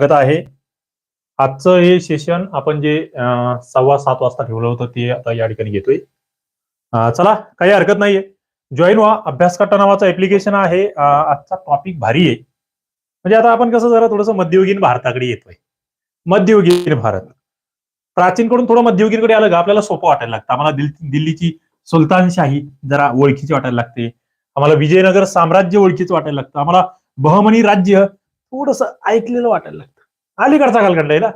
स्वागत आहे. आजचं हे सेशन आपण जे सव्वा सात वाजता ठेवलं होतं ते आता या ठिकाणी घेतोय. चला काही हरकत नाहीये. जॉईन व्हा. अभ्यासकाटा नावाचं ऍप्लिकेशन आहे. आजचा टॉपिक भारी आहे. म्हणजे आता आपण कसं जरा थोडंसं मध्ययुगीन भारताकडे येतोय. मध्ययुगीन भारत. प्राचीनकडून थोडं मध्ययुगीनकडे आलं का आपल्याला सोपं वाटायला लागतं. आम्हाला दिल- दिल्लीची सुलतानशाही जरा ओळखीची वाटायला लागते. आम्हाला विजयनगर साम्राज्य ओळखीचं वाटायला लागतं. आम्हाला बहमनी राज्य थोडस ऐकलेलं वाटायला लागतं. अलीकडचा कालखंड आहे ना?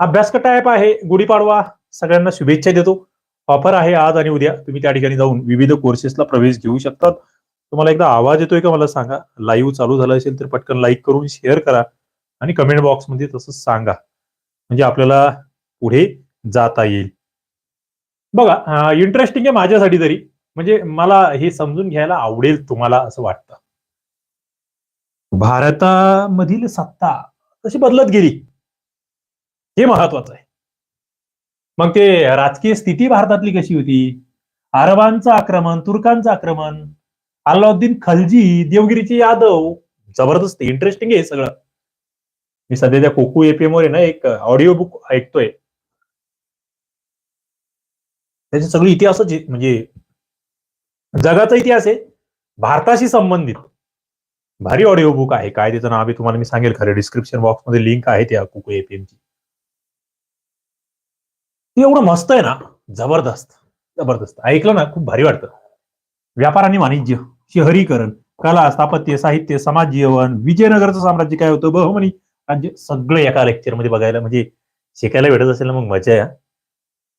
अभ्यासक ऍप आहे? गुढीपाडवा सगळ्यांना शुभेच्छा देतो. ऑफर आहे आज आणि उद्या. तुम्ही त्या ठिकाणी जाऊन विविध कोर्सेसला प्रवेश घेऊ शकतात. तुम्हाला एकदा आवाज येतोय का मला सांगा? लाईव्ह चालू झालं असेल तर पटकन लाईक करून शेअर करा आणि कमेंट बॉक्समध्ये तसं सांगा. म्हणजे आपल्याला पुढे जाता येईल. बघा इंटरेस्टिंग आहे माझ्यासाठी तरी. म्हणजे मला हे समजून घ्यायला आवडेल तुम्हाला असं वाटतं. भारतामधील सत्ता कशी बदलत गेली हे महत्वाचं आहे. मग ते राजकीय स्थिती भारतातली कशी होती? अरबांचं आक्रमण तुर्कांचं आक्रमण अल्लाउद्दीन खलजी देवगिरीचे यादव जबरदस्त इंटरेस्टिंग आहे सगळं. मी सध्या त्या कोकू एपीएम वर ना एक ऑडिओ बुक ऐकतोय. त्याचे सगळे इतिहासच म्हणजे जगाचा इतिहास आहे भारताशी संबंधित. भारी ऑडिओ बुक आहे. काय त्याचं नाव आहे तुम्हाला मी सांगेल. खरं डिस्क्रिप्शन बॉक्समध्ये लिंक आहे त्या कुकू एपीएमची एवढं मस्त आहे ना. जबरदस्त. जबरदस्त. ऐकलं ना? खूप भारी वाटतं. व्यापार आणि वाणिज्य शहरीकरण कला स्थापत्य साहित्य समाज जीवन विजयनगरचं साम्राज्य काय होतं? बहमनी राज्य सगळं एका लेक्चरमध्ये बघायला म्हणजे शिकायला भेटत असेल ना मग मजा आहे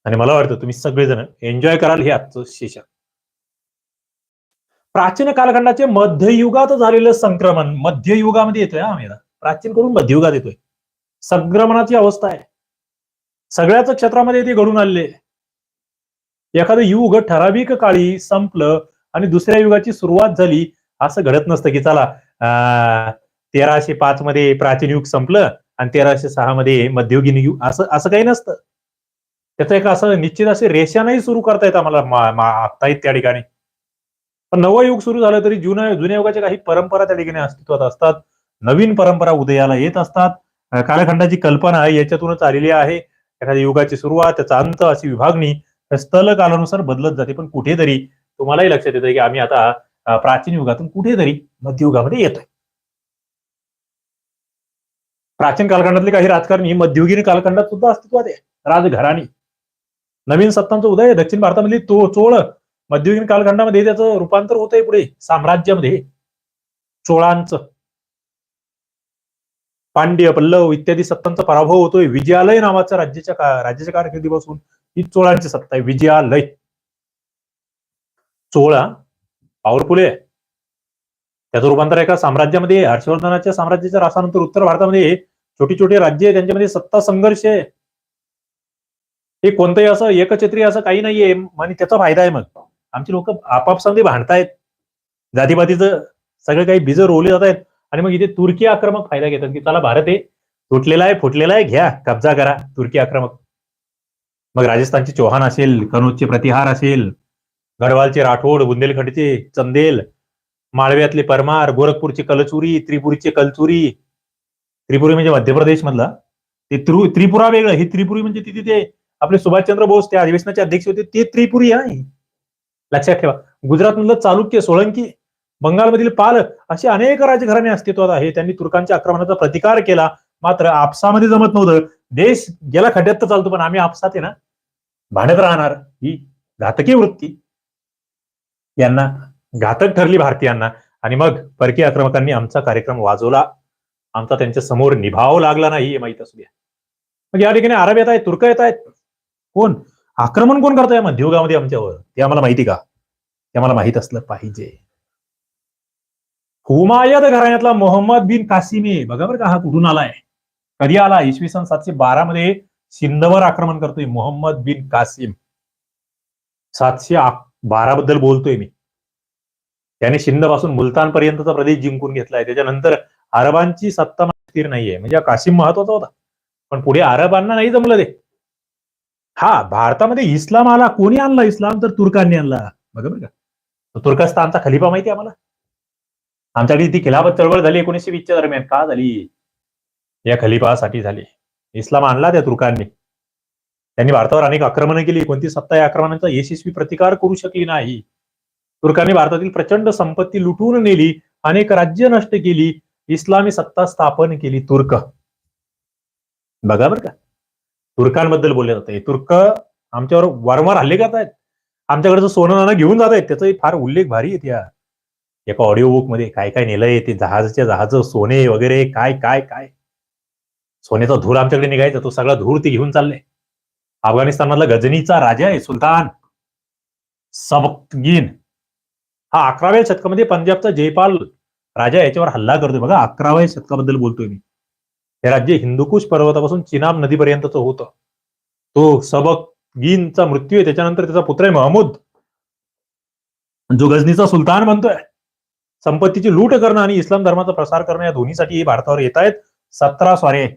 आणि मला वाटतं तुम्ही सगळेजण एन्जॉय कराल हे आजचं सेशन प्राचीन कालखंडाचे मध्ययुगात झालेलं संक्रमण मध्ययुगामध्ये येतोय हा मेरा प्राचीन करून मध्ययुगात येतोय. संक्रमणाची अवस्था आहे. सगळ्याच क्षेत्रामध्ये ते घडून आलेले एखादं युग ठराविक काळी संपलं आणि दुसऱ्या युगाची सुरुवात झाली असं घडत नसतं की चला अं, तेराशे पाच मध्ये प्राचीन युग संपलं आणि तेराशे सहा मध्ये मध्ययुगीन युग असं असं काही नसतं. त्याचं एक असं निश्चित असे रेषा नाही सुरू करता येत आम्हाला मा- येत त्या ठिकाणी. पण नवं युग सुरू झालं तरी जुन्या जुन्या युगाच्या काही परंपरा त्या ठिकाणी अस्तित्वात असतात. नवीन परंपरा उदयाला येत असतात. कालखंडाची कल्पना याच्यातूनच आलेली आहे. एखाद्या युगाची सुरुवात त्याचा अंत अशी विभागणी स्थल कालानुसार बदलत जाते. पण कुठेतरी तुम्हालाही लक्षात येतं की आम्ही आता प्राचीन युगातून कुठेतरी मध्ययुगामध्ये येतोय. प्राचीन कालखंडातले काही राजकारणी मध्ययुगीन कालखंडात सुद्धा अस्तित्वात आहे. राजघराणी. नवीन सत्तांचा उदय दक्षिण भारतामधली तो चोळ मध्ययुगीन कालखंडामध्ये त्याचं रूपांतर होत आहे पुढे साम्राज्यामध्ये. चोळांचं पांड्य पल्लव इत्यादी सत्तांचा पराभव होतोय. विजयालय नावाचा राज्याच्या राज्याच्या कारकिर्दीपासून ही चोळांची सत्ता आहे विजयालय. चोळा पॉवरफुल आहे त्याचं रूपांतर एका साम्राज्यामध्ये हर्षवर्धनाच्या साम्राज्याच्या रासानंतर उत्तर भारतामध्ये छोटी छोटी राज्य आहे त्यांच्यामध्ये सत्ता संघर्ष आहे. हे कोणतंही असं एकछत्री असं काही नाहीये. आणि त्याचा फायदा आहे मग. आमची लोक आपापसामध्ये भांडतायत. जातीपातीचं सगळं काही बीज रोवले जात आहेत आणि मग इथे तुर्की आक्रमक फायदा घेतात की चला भारत हे तुटलेला आहे फुटलेला आहे घ्या कब्जा करा तुर्की आक्रमक. मग राजस्थानचे चौहान असेल कनोजचे प्रतिहार असेल गढवालचे राठोड बुंदेलखंडचे चंदेल माळव्यातले परमार गोरखपूरची कलचुरी त्रिपुरीचे कलचुरी त्रिपुरी म्हणजे मध्य प्रदेश मधला ते त्रि त्रिपुरा वेगळं हे त्रिपुरी म्हणजे तिथे ते आपले सुभाषचंद्र बोस त्या अधिवेशनाचे अध्यक्ष होते ते त्रिपुरी आहे. लक्षात ठेवा. गुजरातमधलं चालुक्य सोळंकी बंगालमधील पाल असे अनेक राजघराणे अस्तित्वात आहे त्यांनी तुर्कांच्या आक्रमणाचा प्रतिकार केला. मात्र आपसामध्ये जमत नव्हतं. देश गेला खड्ड्यात तर चालतो पण आम्ही आपसात आहे ना? भांडत राहणार. ही घातकी वृत्ती. यांना घातक ठरली भारतीयांना. आणि मग परकीय आक्रमकांनी आमचा कार्यक्रम वाजवला. आमचा त्यांच्यासमोर निभाव लागला नाही हे माहीत असू द्या. मग या ठिकाणी अरब येत आहेत तुर्क येत आहेत. कोण? आक्रमण कोण करताय मध्ययुगामध्ये आमच्यावर? ते आम्हाला माहिती का? ते मला माहीत असलं पाहिजे. हुमायद घराण्यातला मोहम्मद बिन कासिमी बघा बरं का हा कुठून आलाय? कधी आला इसवी सन सातशे बारा मध्ये सिंधवर आक्रमण करतोय मोहम्मद बिन कासिम. सातशे बारा बद्दल बोलतोय मी. त्याने सिंधपासून मुलतान पर्यंतचा प्रदेश जिंकून घेतलाय. त्याच्यानंतर अरबांची सत्ता स्थिर नाहीये. म्हणजे कासिम महत्त्वाचा होता. पण पुढे अरबांना नाही जमलं ते. हा भारतामध्ये इस्लाम आला. कोणी आणला इस्लाम? तर तुर्कांनी आणला. बघा बरं का. तुर्कस्तानचा खलिफा माहिती आहे आम्हाला? आमच्याकडे ती खिलाफत चळवळ झाली एकोणीसशे वीसच्या दरम्यान. का झाली? या खलिफासाठी झाली. इस्लाम आणला त्या तुर्कांनी. त्यांनी भारतावर अनेक आक्रमणं केली. कोणती सत्ता या आक्रमणांचा यशस्वी प्रतिकार करू शकली नाही? तुर्कांनी भारतातील प्रचंड संपत्ती लुटून नेली. अनेक राज्य नष्ट केली. इस्लामी सत्ता स्थापन केली तुर्क. बघा बरं का. तुर्कांबद्दल बोलले जाते तुर्क आमच्यावर वारंवार हल्ले करत आमच्याकडे जो सोनं नाणं घेऊन जात आहेत त्याचा फार उल्लेख भारी आहे त्या. एका ऑडिओ बुकमध्ये काय काय नेलंय ते जहाजच्या जहाज सोने वगैरे काय काय काय. सोन्याचा धूर आमच्याकडे निघायचा तो सगळा धूर ते घेऊन चालले. अफगाणिस्तानमधला गजनीचा राजा आहे सुलतान. सबकगीन. हा अकराव्या शतकामध्ये पंजाबचा जयपाल राजा याच्यावर हल्ला करतोय. बघा अकराव्या शतकाबद्दल बोलतोय मी. हे राज्य हिंदुकुश पर्वतापासून चिनाब नदीपर्यंतच होतं. तो सबक गीनचा मृत्यू आहे त्याच्यानंतर त्याचा पुत्र आहे महमूद. जो गजनीचा सुलतान बनतोय. संपत्तीची लूट करणं आणि इस्लाम धर्माचा प्रसार करणं या दोन्हीसाठी हे भारतावर येत आहेत. सतरा स्वारे.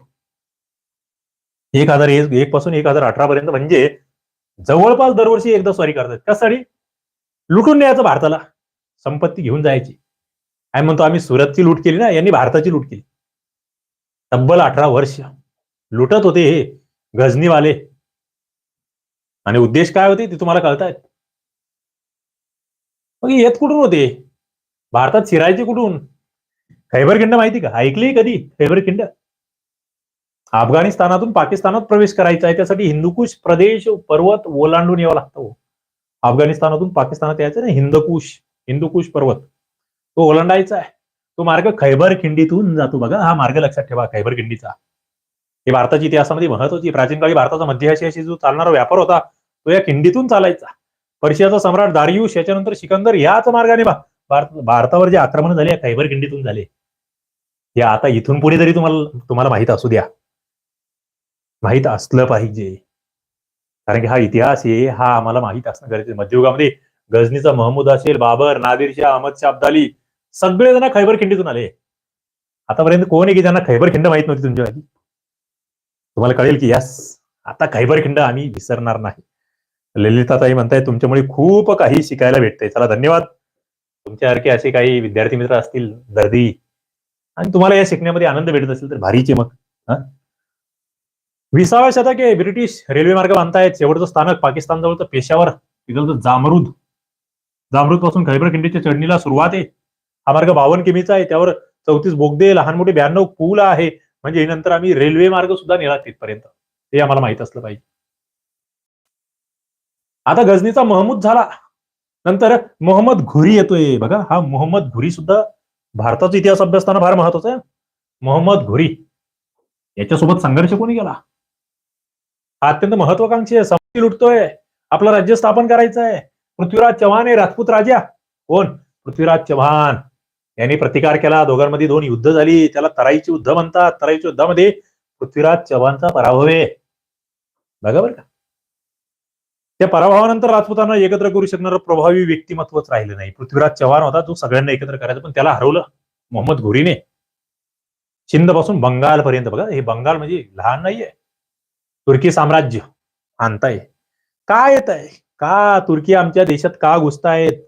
एक हजार एक पासून एक हजार अठरा पर्यंत म्हणजे जवळपास दरवर्षी एकदा स्वारी करतात. कशासाठी? लुटून न्यायचं भारताला. संपत्ती घेऊन जायची. आणि म्हणतो आम्ही? सुरतची लूट केली ना यांनी भारताची लूट केली. तब्बल अठरा वर्ष लुटत होते हे गझनीवाले आणि उद्देश काय होते ते तुम्हाला कळतायत. मग येत कुठून होते? भारतात शिरायचे कुठून? खैबर खिंड माहिती का? ऐकली कधी? खैबर खिंड? अफगाणिस्तानातून पाकिस्तानात प्रवेश करायचा आहे त्यासाठी हिंदुकुश प्रदेश पर्वत ओलांडून यावा लागतो हो. अफगाणिस्तानातून पाकिस्तानात यायचं ना हिंदकुश हिंदुकुश पर्वत. तो ओलांडायचा आहे. तो मार्ग खैबर खिंडीतून जातो बघा. हा मार्ग लक्षात ठेवा खैबर खिंडीचा. हे भारताच्या इतिहासामध्ये महत्वाची प्राचीन काळी भारताचा मध्य आशियाशी जो चालणारा व्यापार होता तो या खिंडीतून चालायचा. पर्शियाचा सम्राट दारियुष याच्यानंतर सिकंदर याच मार्गाने भारत भारतावर जे आक्रमण झाले या खैबर खिंडीतून झाले. हे आता इथून पुढे तरी तुम्हाला तुम्हाला माहीत असू द्या. माहीत असलं पाहिजे. कारण की हा इतिहास आहे हा आम्हाला माहीत असणं गरजेचं मध्ययुगामध्ये गजनीचा महमूद असेल बाबर नादिर शाह अहमद शाह अब्दाली सगळे जण खैबर खिंडीतून आले. आतापर्यंत कोण आहे की ज्यांना खैबर खिंड माहीत नव्हती तुमच्या आधी तुम्हाला कळेल की यस आता खैबर खिंड आम्ही विसरणार नाही. ललिताताई म्हणताय तुमच्यामुळे खूप काही शिकायला भेटतंय. चला धन्यवाद. तुमच्यासारखे असे काही विद्यार्थी मित्र असतील दर्दी. आणि तुम्हाला या शिकण्यामध्ये आनंद भेटत असेल तर भारीचे मग हा? विसाव्या शतक ब्रिटिश रेल्वे मार्ग बांधतायत. शेवटचं स्थानक पाकिस्तान जवळचं पेशावर तिथलं जामरूद. जामरूदपासून खैबर खिंडीच्या चढणीला सुरुवात आहे. हा मार्ग बावन्न किमीचा आहे त्यावर चौतीस बोगदे लहान मोठे ब्याण्णव पूल आहे. म्हणजे नंतर आम्ही रेल्वे मार्ग सुद्धा नेला तिथपर्यंत. ते आम्हाला माहीत असलं पाहिजे. आता गजनीचा महमूद झाला. नंतर मोहम्मद घुरी येतोय. बघा हा मोहम्मद घुरी सुद्धा भारताचा इतिहास अभ्यासताना फार महत्त्वाचा आहे. मोहम्मद घुरी. याच्यासोबत संघर्ष कोणी केला? हा अत्यंत महत्वाकांक्षी आहे. संपत्ती लुटतोय. आपलं राज्य स्थापन करायचं आहे पृथ्वीराज चव्हाण आहे राजपूत राजा. कोण? पृथ्वीराज चव्हाण. यांनी प्रतिकार केला. दोघांमध्ये दोन युद्ध झाली. त्याला तराईची युद्ध म्हणतात. तराईच्या युद्धामध्ये पृथ्वीराज चव्हाणचा पराभव आहे. बघा बरं का. त्या पराभवानंतर राजपुतांना एकत्र करू शकणारं प्रभावी व्यक्तिमत्वच राहिलं नाही. पृथ्वीराज चव्हाण होता तो सगळ्यांना एकत्र करायचा पण त्याला हरवलं मोहम्मद घोरीने. शिंदपासून पासून बंगाल पर्यंत बघा हे बंगाल म्हणजे लहान नाहीये. तुर्की साम्राज्य आणताय. का येत आहे का तुर्की आमच्या देशात का घुसतायत?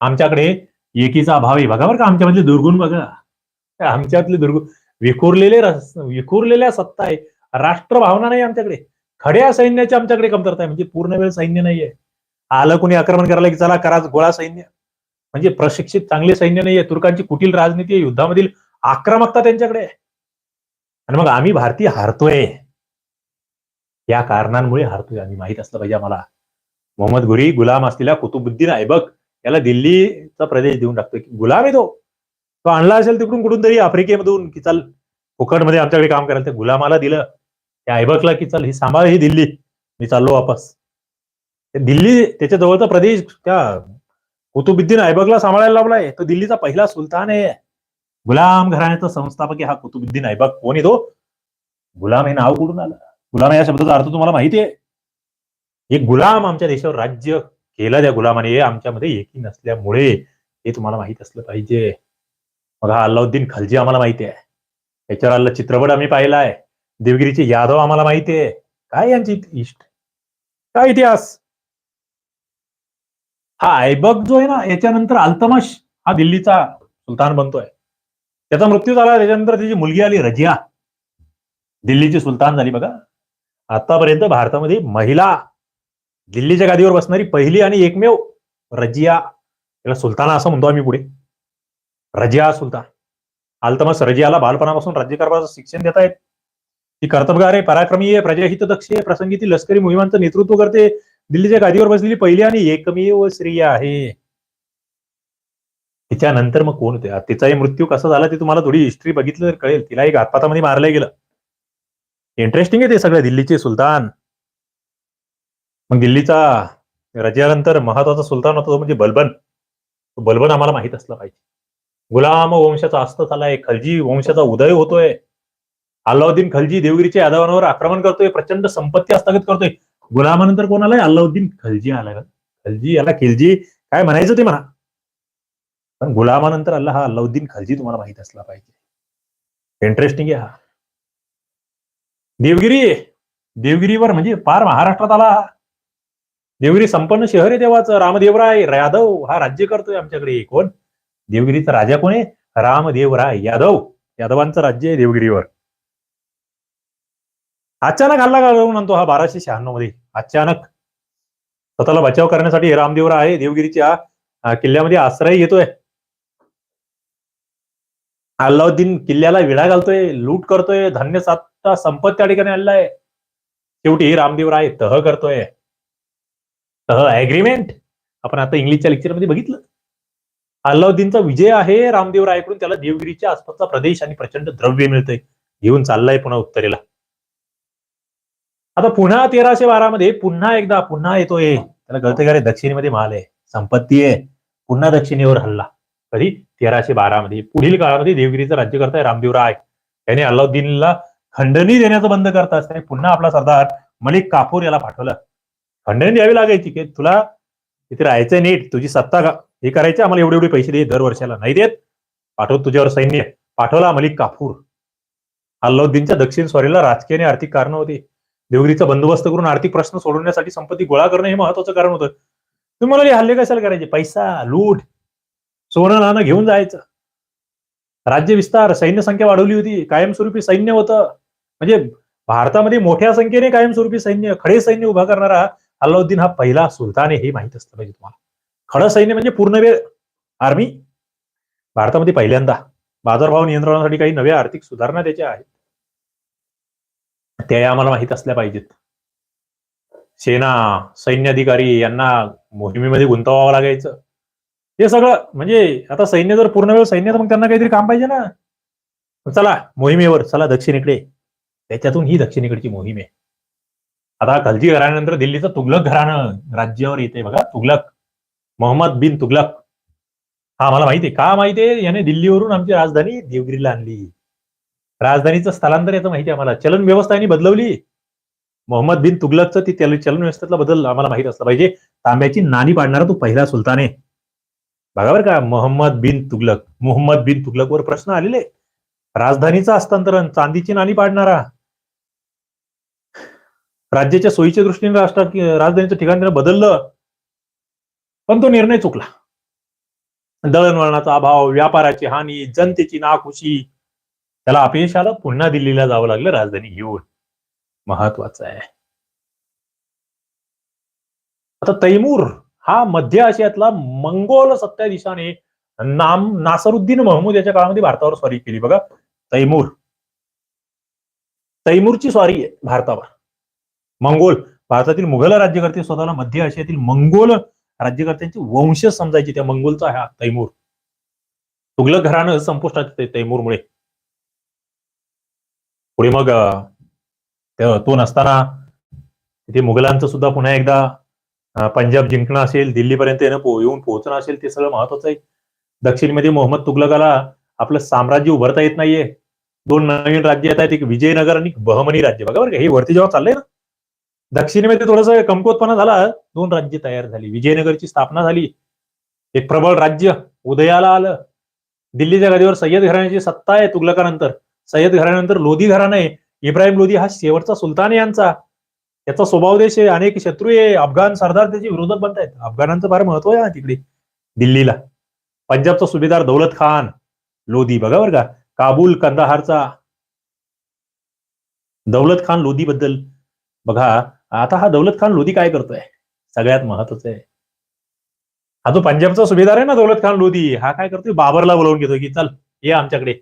आमच्याकडे एकीचा अभाव आहे. बघा बरं का आमच्यामधले दुर्गुण बघा. आमच्यातले दुर्गुण विखुरलेले विखुरलेल्या सत्ता आहे. राष्ट्रभावना नाही आमच्याकडे. खड्या सैन्याची आमच्याकडे कमतरता आहे. म्हणजे पूर्ण वेळ सैन्य नाहीये. आलं कोणी आक्रमण करायला की चला करा गोळा सैन्य. म्हणजे प्रशिक्षित चांगले सैन्य नाहीये. तुर्कांची कुटील राजनीती आहे. युद्धामधील आक्रमकता त्यांच्याकडे आणि मग आम्ही भारतीय हारतोय. या कारणांमुळे हारतोय. आम्ही माहीत असलं पाहिजे आम्हाला. मोहम्मद गुरी गुलाम असलेल्या कुतुबुद्दीन ऐबक याला दिल्लीचा प्रदेश देऊन टाकतोय. की गुलाम आहे तो. तो आणला असेल तिकडून कुठून तरी आफ्रिकेमधून. की चल फुकटमध्ये आमच्याकडे काम करायला. त्या गुलामाला दिलं. त्या ऐबकला की चल ही सांभाळ ही दिल्ली. मी चाललो वापस. दिल्ली त्याच्या जवळचा प्रदेश त्या कुतुबुद्दीन ऐबकला सांभाळायला लावलाय. तो दिल्लीचा पहिला सुलतान आहे. गुलाम घराण्याचा संस्थापक हा कुतुबुद्दीन ऐबक. कोण येतो गुलाम हे नाव कुठून आलं? गुलाम या शब्दाचा अर्थ तुम्हाला माहिती आहे. एक गुलाम आमच्या देशावर राज्य केलं त्या गुलामाने. हे आमच्यामध्ये एकी नसल्यामुळे हे तुम्हाला माहीत असलं पाहिजे. मग हा अल्लाउद्दीन खलजी आम्हाला माहिती आहे. त्याच्यावर आलेला चित्रपट आम्ही पाहिला आहे देवगिरीचे यादव आम्हाला माहिती आहे. काय यांची इष्ट? काय इतिहास? हा ऐबक जो आहे ना याच्यानंतर अल्तमश हा दिल्लीचा सुलतान बनतोय. त्याचा मृत्यू झाला त्याच्यानंतर त्याची मुलगी आली रजिया. दिल्लीची सुलतान झाली बघा. आतापर्यंत भारतामध्ये महिला दिल्लीच्या गादीवर बसणारी पहिली आणि एकमेव रजिया त्याला सुलताना असं म्हणतो आम्ही पुढे. रजिया सुलतान. अल्तमस रजियाला बालपणापासून राज्यकारभाराचं शिक्षण देत आहेत ती कर्तबगार आहे पराक्रमी आहे प्रजाहित दक्ष आहे प्रसंगी ती लष्करी मोहिमांचं नेतृत्व करते. दिल्लीच्या गादीवर बसलेली पहिली आणि एकमेव स्त्री आहे. तिच्यानंतर मग कोण होते? तिचाही मृत्यू कसा झाला ते तुम्हाला थोडी हिस्ट्री बघितलं तर कळेल. तिलाही घातपातामध्ये मारलं गेलं. इंटरेस्टिंग आहे ते सगळं दिल्लीचे सुलतान. मग दिल्लीचा रजियानंतर महत्त्वाचा सुलतान होता तो म्हणजे बलबन. तो बलबन आम्हाला माहीत असला पाहिजे. गुलाम वंशाचा अस्त झालाय खलजी वंशाचा उदय होतोय. अल्लाउद्दीन खलजी देवगिरीच्या यादवांवर आक्रमण करतोय प्रचंड संपत्ती हस्तगत करतोय. गुलामानंतर कोण आलाय? अल्लाउद्दीन खलजी आला. खलजी याला खिलजी काय म्हणायचं ते म्हणा. पण गुलामानंतर अल्ला हा अल्लाउद्दीन खलजी तुम्हाला माहीत असला पाहिजे. इंटरेस्टिंग आहे हा. देवगिरी देवगिरीवर म्हणजे पार महाराष्ट्रात आला. हा. देवगिरी संपन्न शहर आहे तेव्हाच. रामदेवराय यादव हा राज्य करतोय आमच्याकडे कोण देवगिरीचा राजा कोण आहे? रामदेवराय यादव. यादवांचं राज्य आहे देवगिरीवर. अचानक हल्ला घालवून आणतो हा बाराशे शहाण्णवमध्ये. अचानक. स्वतःला बचाव करण्यासाठी हे रामदेवर आहे. देवगिरीच्या किल्ल्यामध्ये आश्रय घेतोय. अल्लाउद्दीन किल्ल्याला विडा घालतोय लूट करतोय धान्य साठा संपत त्या ठिकाणी आणलाय. शेवटी रामदेवराय तह करतोय. तह अग्रीमेंट आपण आता इंग्लिशच्या लेक्चरमध्ये बघितलं. अल्लाउद्दीनचा विजय आहे रामदेवरायकडून. त्याला देवगिरीच्या आसपासचा प्रदेश आणि प्रचंड द्रव्य मिळतंय. घेऊन चाललाय पुन्हा उत्तरेला. आता पुन्हा तेराशे बारा मध्ये पुन्हा एकदा पुन्हा येतोय. त्याला कळतंय का रे दक्षिणेमध्ये माल आहे. संपत्ती आहे. पुन्हा दक्षिणेवर हल्ला. कधी तेराशे बारा मध्ये पुढील काळामध्ये देवगिरीचं राज्य करताय रामदेवराय त्याने अल्लाउद्दीनला खंडणी देण्याचं बंद करता त्याने पुन्हा आपला सरदार मलिक कापूर याला पाठवलं. खंडणी द्यावी लागायची की तुला इथे राहायचं नीट तुझी सत्ता हे करायची आम्हाला एवढे एवढे पैसे दे दर वर्षाला नाही देत. पाठव तुझ्यावर सैन्य. पाठवला मलिक काफूर अल्लाउद्दीनच्या दक्षिण स्वारीला राजकीय आणि आर्थिक कारण होती. देवगिरीचा बंदोबस्त करून आर्थिक प्रश्न सोडवण्यासाठी संपत्ती गोळा करणं हे महत्वाचं कारण होतं. तुम्ही हे हल्ले कशाला करायचे? पैसा लूट सोनं नाणं घेऊन जायचं. राज्य विस्तार सैन्य संख्या वाढवली होती कायमस्वरूपी सैन्य होतं. म्हणजे भारतामध्ये मोठ्या संख्येने कायमस्वरूपी सैन्य खडे सैन्य उभा करणारा अल्लाउद्दीन हा पहिला सुलतान आहे हे माहीत असतं पाहिजे तुम्हाला. खडं सैन्य म्हणजे पूर्ण वेळ आर्मी भारतामध्ये पहिल्यांदा. बाजारभाव नियंत्रणासाठी काही नव्या आर्थिक सुधारणा त्याच्या आहेत. त्या आम्हाला माहीत असल्या पाहिजेत. सेना सैन्य अधिकारी यांना मोहिमेमध्ये गुंतवावं लागायचं. हे सगळं म्हणजे आता सैन्य जर पूर्ण वेळ सैन्य तर मग त्यांना काहीतरी काम पाहिजे ना. चला मोहिमेवर चला दक्षिणेकडे. त्याच्यातून ही दक्षिणेकडची मोहीम आहे. आता खलजी घराण्यानंतर दिल्लीचं तुगलक घराणं राज्यावर येते बघा तुगलक. मोहम्मद बिन तुगलक. हा मला माहिती आहे. का माहिती आहे? याने दिल्लीवरून आमची राजधानी देवगिरीला आणली. राजधानीचं स्थलांतर याचं माहिती आहे आम्हाला. चलन व्यवस्था यांनी बदलवली. मोहम्मद बिन तुगलकचं ती चलन व्यवस्थेतला बदल आम्हाला माहीत असला पाहिजे. तांब्याची नाणी पाडणारा तो पहिला सुलतान आहे. बघा बरं का मोहम्मद बिन तुगलक. मोहम्मद बिन तुगलकवर प्रश्न आलेले. राजधानीचं हस्तांतरण चांदीची नाणी पाडणारा. राज्याच्या सोयीच्या दृष्टीने राष्ट्र राजधानीचं ठिकाण त्यानं बदललं. पण तो निर्णय चुकला. दळणवळणाचा अभाव व्यापाराची हानी जनतेची नाखुशी त्याला अपयशाला पुन्हा दिल्लीला जावं लागलं राजधानी घेऊन महत्वाचं आहे. आता तैमूर हा मध्य आशियातला मंगोल सत्ताधीशाने नाम नासरुद्दीन महमूद याच्या काळामध्ये भारतावर स्वारी केली. बघा तैमूर. तैमूरची स्वारी आहे भारतावर. मंगोल भारतातील मुघल राज्यकर्ते स्वतःला मध्य आशियातील मंगोल राज्यकर्त्यांची वंश समजायची. त्या मंगोलचा हा तैमूर. तुगलक घराणं संपुष्टात येते तैमूरमुळे. पुढे मग तो नसताना तिथे मुघलांचं सुद्धा पुन्हा एकदा पंजाब जिंकणं असेल दिल्लीपर्यंत येणं पो- येऊन पोहोचणं असेल ते सगळं महत्वाचं आहे. दक्षिणमध्ये मोहम्मद तुगलकाला आपलं साम्राज्य उभारता येत नाहीये. दोन नवीन राज्य येत आहेत एक विजयनगर आणि बहमनी राज्य. बघा बरं का हे वरती जेव्हा चाललंय ना दक्षिणेमध्ये थोडस कमकुवतपणा झाला दोन राज्य तयार झाली. विजयनगरची स्थापना झाली. एक प्रबळ राज्य उदयाला आलं. दिल्लीच्या गादीवर सय्यद घराण्याची सत्ता आहे तुगलकानंतर. सय्यद घराण्यानंतर लोधी घराणं आहे. इब्राहिम लोधी हा शेवटचा सुलतान यांचा. याचा स्वभाव देश आहे अनेक शत्रू आहे. अफगाण सरदार त्याचे विरोधक बनत आहेत. अफगाणांचं फार महत्त्व आहे ना तिकडे दिल्लीला. पंजाबचा सुभेदार दौलत खान लोधी. बघा बरं का काबूल कंदाहारचा दौलत खान लोधी बद्दल बघा आता हा दौलत खान लोधी काय करतोय? सगळ्यात महत्वाचं आहे. हा जो पंजाबचा सुभेदार आहे ना दौलत खान लोधी हा काय करतोय? बाबरला बोलावून घेतोय की चल ये आमच्याकडे.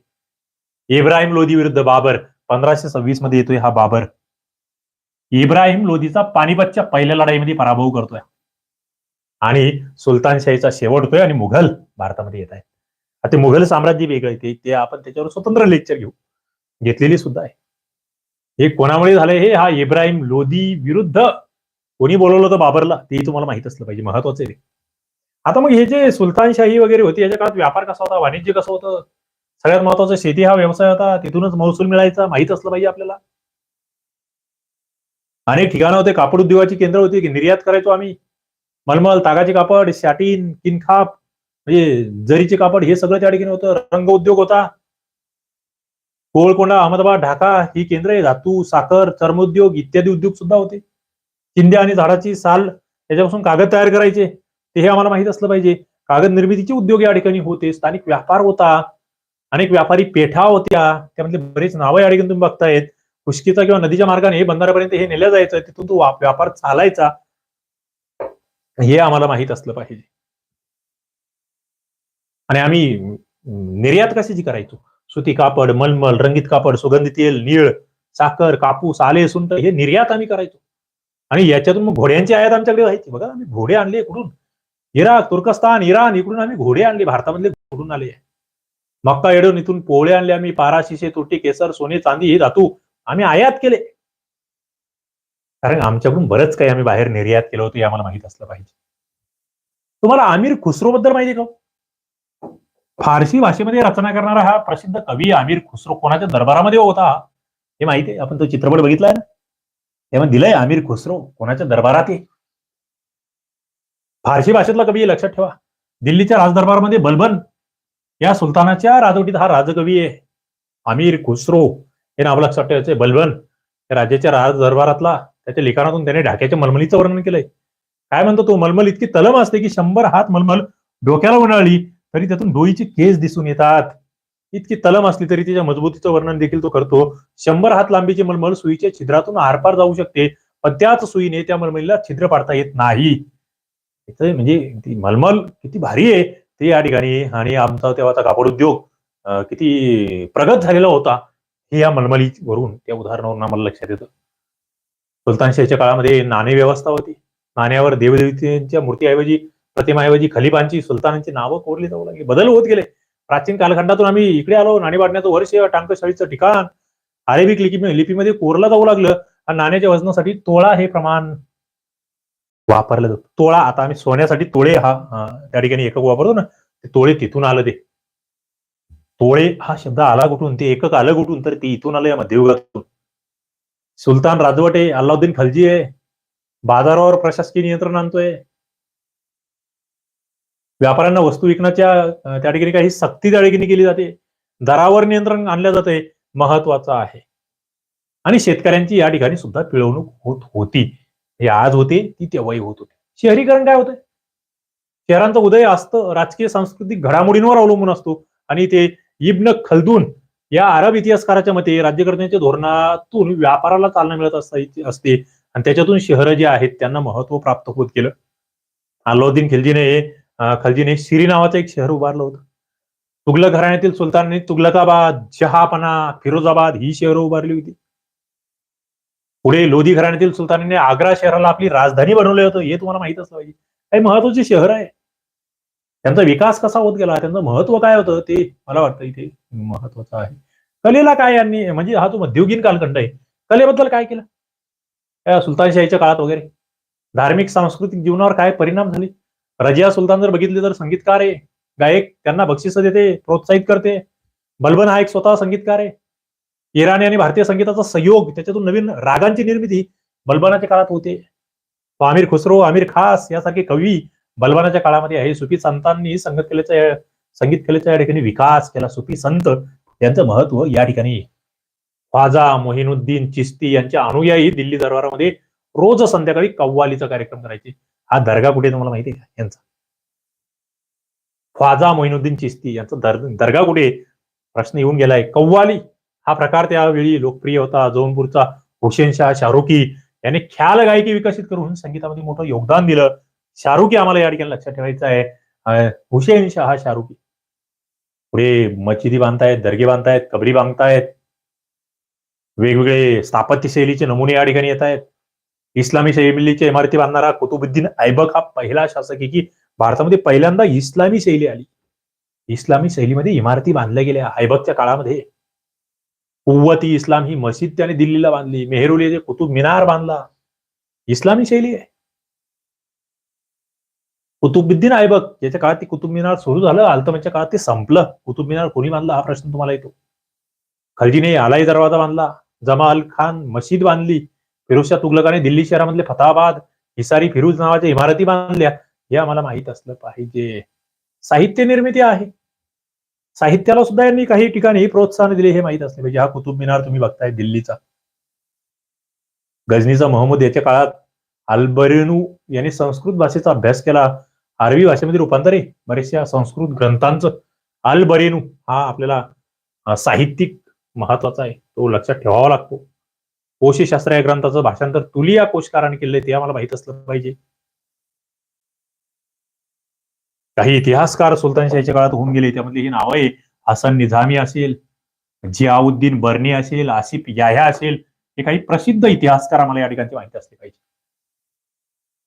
इब्राहिम लोधी विरुद्ध बाबर. पंधराशे सव्वीसमध्ये येतोय हा बाबर. इब्राहिम लोधीचा पानिपतच्या पहिल्या लढाईमध्ये पराभव करतोय. आणि सुलतानशाहीचा शेवट होतोय आणि मुघल भारतामध्ये येत आहे. आता ते मुघल साम्राज्य वेगळं येते ते- ते आपण त्याच्यावर स्वतंत्र लेक्चर घेऊ. घेतलेली सुद्धा आहे. हे कोणामुळे झालंय? हे हा इब्राहिम लोधी विरुद्ध कोणी बोलवलं होतं बाबरला? तेही तुम्हाला माहीत असलं पाहिजे. महत्वाचं आहे आता मग हे जे सुलतानशाही वगैरे होती याच्या काळात व्यापार कसा होता? वाणिज्य कसं होतं? सगळ्यात महत्वाचं शेती हा व्यवसाय होता. तिथूनच महसूल मिळायचा. माहीत असलं पाहिजे आपल्याला. अनेक ठिकाणं होते. कापड उद्योगाची केंद्र होती. की निर्यात करायचो आम्ही. मलमल तागाचे कापड शाटीन किनखाप म्हणजे जरीचे कापड हे सगळं त्या ठिकाणी होतं. रंग उद्योग होता. कोळकोंडा अहमदाबाद ढाका ही केंद्र आहे धातू साखर चर्मोद्योग इत्यादी उद्योग सुद्धा होते. चिंध्या आणि झाडाची साल याच्यापासून कागद तयार करायचे. ते हे आम्हाला माहीत असलं पाहिजे. कागद निर्मितीचे उद्योग या ठिकाणी होते. स्थानिक व्यापार होता. अनेक व्यापारी पेठा होत्या. त्यामधले बरेच नावं या ठिकाणी तुम्ही बघतायत. खुशकीचा किंवा नदीच्या मार्गाने हे बंधारापर्यंत हे नेलं जायचं. तिथून तो व्यापार चालायचा. हे आम्हाला माहीत असलं पाहिजे. आणि आम्ही निर्यात कशाची करायचो? सुती कापड मलमल रंगीत कापड सुगंधी तेल निळ साखर कापूस आले सुंट हे निर्यात आम्ही करायचो. आणि याच्यातून मग घोड्यांची आयात आमच्याकडे व्हायची. बघा आम्ही घोडे आणले कुठून इराक तुर्कस्तान इराण इकडून आम्ही घोडे आणले. भारतामधले कुठून आले. मक्का येडून इथून पोळे आणले आम्ही पारा शिशे तुटी केसर सोने चांदी हे धातू आम्ही आयात केले. कारण आमच्याकडून बरंच काही आम्ही बाहेर निर्यात केलं होतं हे आम्हाला माहीत असलं पाहिजे. तुम्हाला आमिर खुसरो बद्दल माहिती का हो? फारसी भाषेमध्ये रचना करणारा हा प्रसिद्ध कवी आमिर खुसरो कोणाच्या दरबारामध्ये होता? हे माहिती आहे? आपण तो चित्रपट बघितलाय ना? तेव्हा दिलंय आमिर खुसरो कोणाच्या दरबारात आहे? फारसी भाषेतला कवी लक्षात ठेवा. दिल्लीच्या राजदरबारमध्ये बलबन या सुलतानाच्या राजवटीत हा राजकवी आहे. आमिर खुसरो हे नाव लक्षात ठेवायचे बलबन या राज्याच्या राजदरबारातला त्याच्या लिखाणातून त्याने ढाक्याच्या मलमलीचं वर्णन केलंय. काय म्हणतो तो? मलमल इतकी तलम असते की शंभर हात मलमल डोक्याला उन्हाळली तरी त्यातून डोईचे केस दिसून येतात. इतकी तलम असली तरी तिच्या मजबूतीचं वर्णन देखील तो करतो. शंभर हात लांबीची मलमल सुईच्या छिद्रातून आरपार जाऊ शकते पण त्याच सुईने त्या मलमलीला छिद्र पाडता येत नाही. म्हणजे ती मलमल किती भारी आहे. ते या ठिकाणी आणि आमचा तेव्हाचा कापड उद्योग किती प्रगत झालेला होता हे या मलमलीवरून त्या उदाहरणावरून आम्हाला लक्षात येतं. सुलतानशाहीच्या काळामध्ये नाणे व्यवस्था होती. नाण्यावर देवदेवतेच्या मूर्तीऐवजी प्रतिमाऐवजी खलिफांची सुलतानांची नावं कोरली जाऊ लागली. बदल होत गेले. प्राचीन कालखंडातून आम्ही इकडे आलो नाणे वाटण्याचं वर्ष टांकशाळीचं ठिकाण अरेबिक लिपी लिपीमध्ये कोरलं जाऊ लागलं. आणि नाण्याच्या वजनासाठी तोळा हे प्रमाण वापरलं जातो. तोळा आता आम्ही सोन्यासाठी तोळे हा त्या ठिकाणी एकक वापरतो ना ते तोळे तिथून आलं ते. तोळे हा शब्द आला कुठून? ते एकक आलं कुठून? तर ते इथून आलं या मध्ययुगातून. सुलतान राजवट आहे अल्लाउद्दीन खलजी आहे. बाजारावर प्रशासकीय नियंत्रण आणतोय. व्यापाऱ्यांना वस्तू विकण्याच्या त्या ठिकाणी काही सक्ती त्या ठिकाणी केली जाते. दरावर नियंत्रण आणलं जाते महत्वाचं आहे. आणि शेतकऱ्यांची या ठिकाणी सुद्धा पिळवणूक होत होती. हे आज होते ती तेव्हाही होत होती. शहरीकरण काय होतंय? शहरांचा उदय असतं राजकीय सांस्कृतिक घडामोडींवर अवलंबून असतो. आणि ते इब्न खलदून या अरब इतिहासकाराच्या मते राज्यकर्त्यांच्या धोरणातून व्यापाराला चालना मिळत असायची असते. आणि त्याच्यातून शहरं जे आहेत त्यांना महत्त्व प्राप्त होत गेलं. अल्लाउद्दीन खिलजीने खलजीने शिरी नावाचं एक शहर उभारलं होतं. तुगलक घराण्यातील सुलतानांनी तुगलकाबाद जहापना फिरोजाबाद ही शहरं उभारली होती. पुढे लोधी घराण्यातील सुलतानाने आग्रा शहराला आपली राजधानी बनवलं होतं हे तुम्हाला माहीत असलं पाहिजे. काही महत्त्वाचे शहर आहे. त्यांचा विकास कसा होत गेला त्यांचं महत्त्व काय होतं ते मला वाटतं इथे महत्वाचं आहे. कलेला काय यांनी म्हणजे हा तो मध्ययुगीन कालखंड आहे कलेबद्दल काय केलं? या सुलतानशाहीच्या काळात वगैरे. धार्मिक सांस्कृतिक जीवनावर काय परिणाम झाले? रजिया सुलतान जर बघितले तर संगीतकार आहे. गायक त्यांना बक्षिसं देते प्रोत्साहित करते. बलबन हा एक स्वतः संगीतकार आहे. इराणी आणि भारतीय संगीताचा सहयोग त्याच्यातून नवीन रागांची निर्मिती बलबनाच्या काळात होते. आमिर खुसरो आमिर खास यासारखे कवी बलबनाच्या काळामध्ये आहे. सुफी संतांनी संगीत कलेचा संगीत कलेचा या ठिकाणी विकास केला. सुफी संत यांचं महत्त्व या ठिकाणी ख्वाजा मोहिनुद्दीन चिस्ती यांच्या अनुयायी दिल्ली दरबारामध्ये रोज संध्याकाळी कव्वालीचा कार्यक्रम करायचे. हा दर्गा कुठे तुम्हाला माहिती आहे का? यांचा. ख्वाजा मोहिनुद्दीन चिस्ती यांचा दर्गा कुठे? प्रश्न येऊन गेलाय. कव्वाली. हा प्रकार त्यावेळी लोकप्रिय होता. जौनपूरचा हुसेनशाह शाहरुखी याने ख्याल गायकी विकसित करून संगीतामध्ये मोठं योगदान दिलं. शाहरुखी आम्हाला या ठिकाणी लक्षात ठेवायचं आहे. हुसेन शाह शाहरुखी. पुढे मशिदी बांधतायत दर्गे बांधतायत कबरी बांधतायत. वेगवेगळे स्थापत्य शैलीचे नमुने या ठिकाणी येत आहेत इस्लामी शैलीच्या इमारती बांधणारा कुतुबुद्दीन ऐबक हा पहिला शासक आहे की भारतामध्ये पहिल्यांदा इस्लामी शैली आली. इस्लामी शैलीमध्ये इमारती बांधल्या गेल्या ऐबकच्या काळामध्ये. कुव्वती इस्लाम ही मशीद त्याने दिल्लीला बांधली. मेहरुलीचे कुतुब मिनार बांधला. इस्लामी शैली आहे. कुतुबुद्दीन ऐबक याच्या काळात ते कुतुब मिनार सुरू झालं अल्तमच्या काळात ते संपलं. कुतुब मिनार कोणी बांधला? हा प्रश्न तुम्हाला येतो. खलजीने आलाई दरवाजा बांधला. जमाल खान मशीद बांधली. फिरोजशाह तुगलकाने दिल्ली शहरामधले फताबाद हिसारी फिरोज नावाच्या इमारती बांधल्या. हे आम्हाला माहीत असलं पाहिजे. साहित्य निर्मिती आहे. साहित्याला सुद्धा यांनी काही ठिकाणी प्रोत्साहन दिले हे माहीत असले पाहिजे. हा कुतुब मिनार तुम्ही बघताय दिल्लीचा. गजनीचा मोहम्मद याच्या काळात अल्बरेनू यांनी संस्कृत भाषेचा अभ्यास केला. अरबी भाषेमध्ये रूपांतर आहे बरेचशा संस्कृत ग्रंथांचं. अल्बरेनू हा आपल्याला साहित्यिक महत्त्वाचा आहे. तो लक्षात ठेवावा लागतो. कोशशास्त्र या ग्रंथाचं भाषांतर तुलिया कोशकाराने केलंय ते आम्हाला माहीत असलं पाहिजे. काही इतिहासकार सुलतानशाहीच्या काळात होऊन गेले त्यामधली ही नावं आहे हसन निझामी असेल जियाउद्दीन बर्नी असेल आसिफ याह्या असेल हे काही प्रसिद्ध इतिहासकार आम्हाला या ठिकाणी माहिती असले पाहिजे.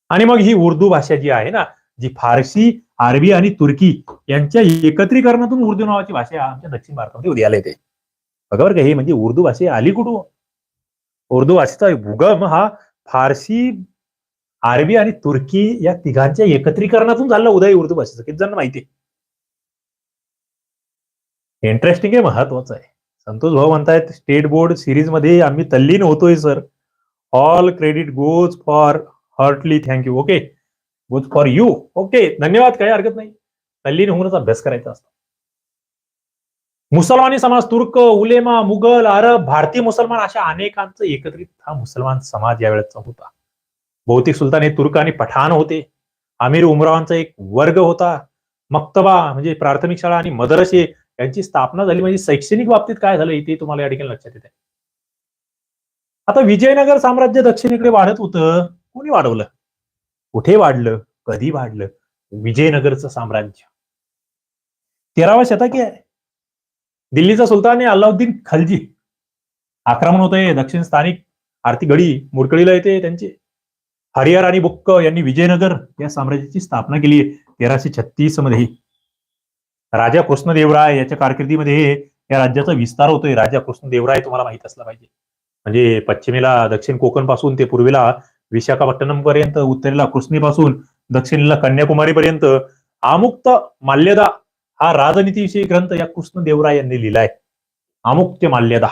आणि मग ही उर्दू भाषा जी आहे ना जी फारसी अरबी आणि तुर्की यांच्या एकत्रीकरणातून उर्दू नावाची भाषा आमच्या दक्षिण भारतामध्ये उदयाला येते बरोबर का हे म्हणजे उर्दू भाषा आली कुठून उर्दू भाषेचा उगम हा फारसी अरबी आणि तुर्की या तिघांच्या एकत्रीकरणातून झाला उदय उर्दू भाषेचं. किती जण माहिती इंटरेस्टिंग आहे महत्वाचं आहे. संतोष भाऊ म्हणतायत स्टेट बोर्ड सिरीजमध्ये आम्ही तल्लीन होतोय sir all credit goes for heartily thank you okay goes for you okay धन्यवाद. काही हरकत नाही. तल्लीन होऊनच अभ्यास करायचा असतो. मुसलमानी समाज तुर्क उलेमा मुघल अरब भारतीय मुसलमान अशा अनेकांचं एकत्रित हा मुसलमान समाज या वेळेचा होता. बहुतेक सुलतान हे तुर्क आणि पठाण होते. आमिर उमरावांचा एक वर्ग होता. मक्तबा म्हणजे प्राथमिक शाळा आणि मदरसे यांची स्थापना झाली. म्हणजे शैक्षणिक बाबतीत काय झालं ते तुम्हाला या ठिकाणी लक्षात येते आता विजयनगर साम्राज्य दक्षिणेकडे वाढत होतं. कोणी वाढवलं? कुठे वाढलं? कधी वाढलं? विजयनगरचं साम्राज्य. तेराव्या शतकी आहे. दिल्लीचा सुलतान आहे अल्लाउद्दीन खलजी. आक्रमण होतंय. दक्षिण स्थानिक आर्थिक गडी मुरकळीला येते त्यांचे. हरिहर आणि बुक्क यांनी विजयनगर या साम्राज्याची स्थापना केली आहे. तेराशे छत्तीसमध्ये. राजा कृष्णदेवराय याच्या कारकिर्दीमध्ये या राज्याचा विस्तार होतोय. राजा कृष्णदेवराय तुम्हाला माहीत असला पाहिजे. म्हणजे पश्चिमेला दक्षिण कोकणपासून ते पूर्वेला विशाखापट्टणम पर्यंत उत्तरेला कृष्णीपासून दक्षिणेला कन्याकुमारी पर्यंत आमुक्त माल्यदा हा राजनीतीविषयी ग्रंथ या कृष्णदेवराय यांनी लिहिलाय. आमुक्त माल्यदा.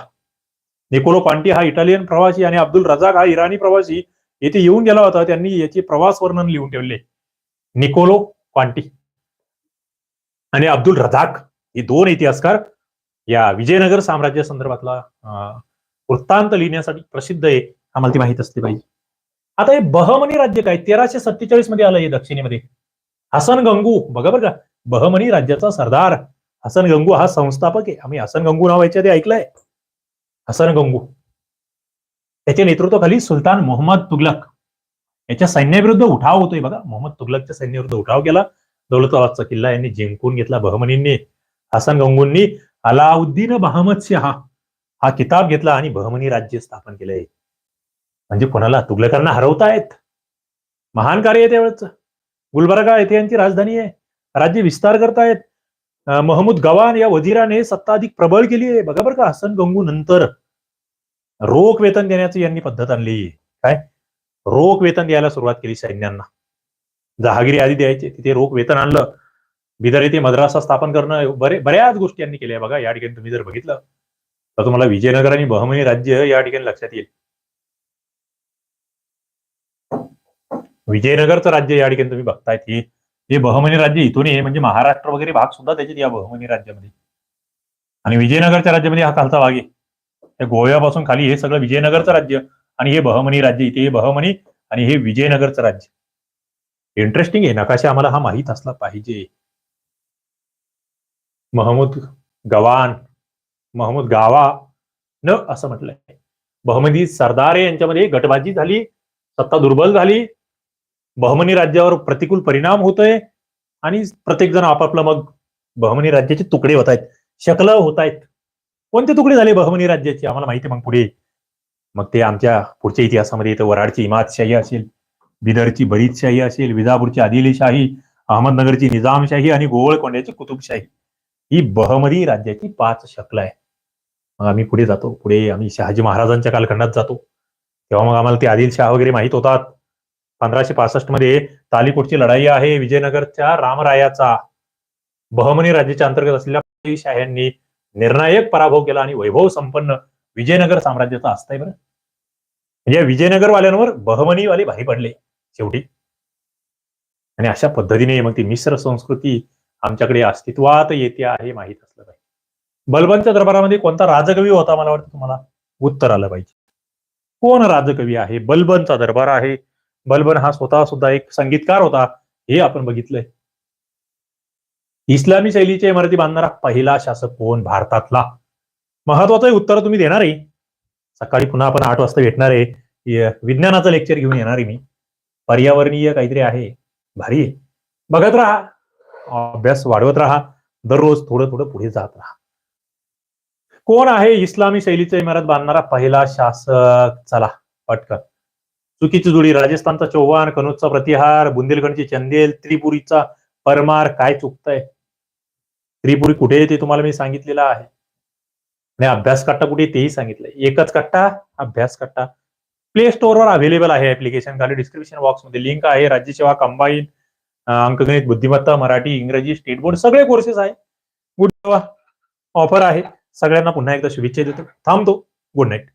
निकोलो क्वांटी हा इटालियन प्रवासी आणि अब्दुल रजाक हा इराणी प्रवासी. येथे येऊन गेला होता त्यांनी याचे प्रवास वर्णन लिहून ठेवले. निकोलो क्वांटी आणि अब्दुल रझाक हे दोन इतिहासकार या विजयनगर साम्राज्य संदर्भातला वृत्तांत लिहिण्यासाठी प्रसिद्ध आहे आम्हाला ती माहीत असली पाहिजे. आता हे बहमनी राज्य काय? तेराशे सत्तेचाळीसमध्ये आलं हे दक्षिणेमध्ये. हसन गंगू बघा बरं का बहमनी राज्याचा सरदार. हसन गंगू हा संस्थापक आहे. आम्ही हसन गंगू नाव याच्या आधी ऐकलंय. हसन गंगू. त्याच्या नेतृत्वाखाली सुलतान मोहम्मद तुगलक. याच्या सैन्याविरुद्ध उठाव होतोय बघा. मोहम्मद तुगलकच्या सैन्याविरुद्ध उठाव केला. दौलताबादचा किल्ला यांनी जिंकून घेतला. बहमनींनी हसन गंगूंनी अलाउद्दीन बहमद शहा हा किताब घेतला आणि बहमनी राज्य स्थापन केलंय. म्हणजे कोणाला? तुगलकांना हरवतायत. महान कार्य आहे त्यावेळेच. गुलबर्गा येथे यांची राजधानी आहे. राज्य विस्तार करतायत. महमूद गवान या वजीराने सत्ता अधिक प्रबळ केली आहे. बघा बरं का हसन गंगू नंतर. रोख वेतन देण्याची यांनी पद्धत आणली. काय? रोख वेतन द्यायला सुरुवात केली सैन्यांना. जहागिरी आधी द्यायची तिथे रोख वेतन आणलं. बिदर येथे मद्रासा स्थापन करणं बरे बऱ्याच गोष्टी यांनी केल्या. बघा या ठिकाणी तुम्ही जर बघितलं तर तुम्हाला विजयनगर आणि बहमनी राज्य या ठिकाणी लक्षात येईल. विजयनगरचं राज्य या ठिकाणी तुम्ही बघतायत हे हे बहमनी राज्य इथून आहे म्हणजे महाराष्ट्र वगैरे भाग सुद्धा त्याच्यात या बहमनी राज्यामध्ये. आणि विजयनगरच्या राज्यामध्ये हा खालचा भाग आहे. त्या गोव्यापासून खाली हे सगळं विजयनगरचं राज्य आणि हे बहमनी राज्य इथे हे बहमनी आणि हे विजयनगरचं राज्य. इंटरेस्टिंग आहे नकाशा आम्हाला हा माहीत असला पाहिजे. महमूद गवान महमूद गावा न असं म्हटलंय. बहमनी सरदार यांच्यामध्ये गटबाजी झाली सत्ता दुर्बल झाली. बहमनी राज्यावर प्रतिकूल परिणाम होतोय आणि प्रत्येक जण आपापलं मग बहमनी राज्याचे तुकडे होत आहेत शकल होत आहेत कोणते तुकडे झाले बहमनी राज्याचे? आम्हाला माहिती मग पुढे. मग ते आमच्या पुढच्या इतिहासामध्ये येतं. वराडची इमादशाही असेल बिदरची बरीदशाही असेल विजापूरची आदिलशाही अहमदनगरची निजामशाही आणि गोवळकोंड्याची कुतुबशाही ही बहमनी राज्याची पाच शकलं आहे. मग आम्ही पुढे जातो. पुढे आम्ही शहाजी महाराजांच्या कालखंडात जातो. तेव्हा मग आम्हाला ते आदिलशाह वगैरे माहीत होतात. पंधराशे पासष्टमध्ये तालीकोटची लढाई आहे. विजयनगरच्या रामरायाचा. बहमनी राज्याच्या अंतर्गत असलेल्या शाह्यांनी निर्णायक पराभव केला आणि वैभव संपन्न विजयनगर साम्राज्याचा असतंय बरं. म्हणजे या विजयनगरवाल्यांवर बहमनीवाले भारी पडले शेवटी. आणि अशा पद्धतीने मग ती मिश्र संस्कृती आमच्याकडे अस्तित्वात येते आहे माहीत असलं पाहिजे. बलबनच्या दरबारामध्ये कोणता राजकवी होता मला वाटतं तुम्हाला? उत्तर आलं पाहिजे. कोण राजकवी आहे? बलबनचा दरबार आहे. बलबन हा स्वतः सुद्धा एक संगीतकार होता. हे आपण बघितलंय. इस्लामी शैलीच्या इमारती बांधणारा पहिला शासक कोण? भारतातला. महत्वाचं उत्तर तुम्ही देणार. आहे सकाळी पुन्हा आपण आठ वाजता भेटणार. आहे विज्ञानाचं लेक्चर घेऊन येणार आहे मी. पर्यावरणीय काहीतरी आहे. भारी आहे. बघत राहा. अभ्यास वाढवत राहा. दररोज थोडं थोडं पुढे जात राहा. कोण आहे इस्लामी शैलीची इमारत बांधणारा पहिला शासक? चला पटकन. चुकीची जोडी राजस्थानचा चौहान कनोजचा प्रतिहार बुंदेलखंडची चंदेल त्रिपुरीचा परमार काय चुकतंय? त्रिपुरी कुठे येते तुम्हाला मी सांगितलेलं आहे. आणि अभ्यास कट्टा कुठे तेही सांगितलंय. एकच कट्टा अभ्यास कट्टा. प्ले स्टोअरवर अवेलेबल आहे ऍप्लिकेशन खाली डिस्क्रिप्शन बॉक्समध्ये लिंक आहे. राज्यसेवा कंबाईन अंकगणित बुद्धिमत्ता मराठी इंग्रजी स्टेट बोर्ड सगळे कोर्सेस आहे. गुड ऑफर आहे. सगळ्यांना पुन्हा एकदा शुभेच्छा देतो. थांबतो. Good night